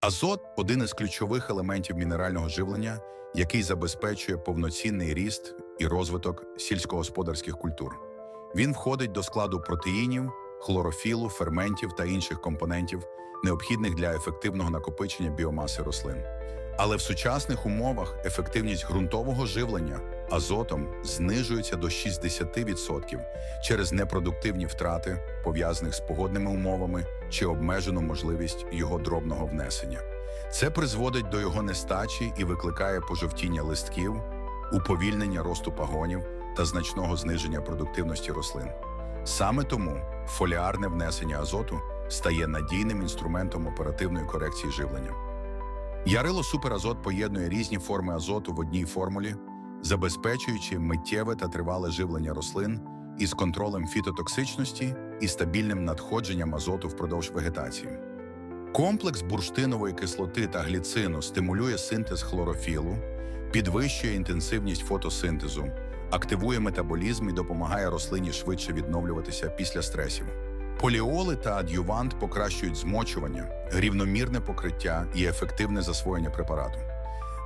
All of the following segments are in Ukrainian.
Азот один із ключових елементів мінерального живлення, який забезпечує повноцінний ріст і розвиток сільськогосподарських культур. Він входить до складу протеїнів, хлорофілу, ферментів та інших компонентів, необхідних для ефективного накопичення біомаси рослин. Але в сучасних умовах ефективність ґрунтового живлення азотом знижується до 60% через непродуктивні втрати, пов'язаних з погодними умовами чи обмежену можливість його дробного внесення. Це призводить до його нестачі і викликає пожовтіння листків, уповільнення росту пагонів та значного зниження продуктивності рослин. Саме тому фоліарне внесення азоту стає надійним інструментом оперативної корекції живлення. Ярило Суперазот поєднує різні форми азоту в одній формулі, забезпечуючи миттєве та тривале живлення рослин із контролем фітотоксичності і стабільним надходженням азоту впродовж вегетації. Комплекс бурштинової кислоти та гліцину стимулює синтез хлорофілу, підвищує інтенсивність фотосинтезу, активує метаболізм і допомагає рослині швидше відновлюватися після стресів. Поліоли та ад'ювант покращують змочування, рівномірне покриття і ефективне засвоєння препарату.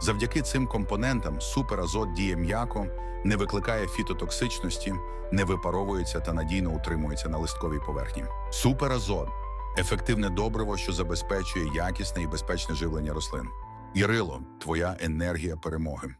Завдяки цим компонентам суперазот діє м'яко, не викликає фітотоксичності, не випаровується та надійно утримується на листковій поверхні. Суперазот ефективне добриво, що забезпечує якісне і безпечне живлення рослин. Ірило, твоя енергія перемоги.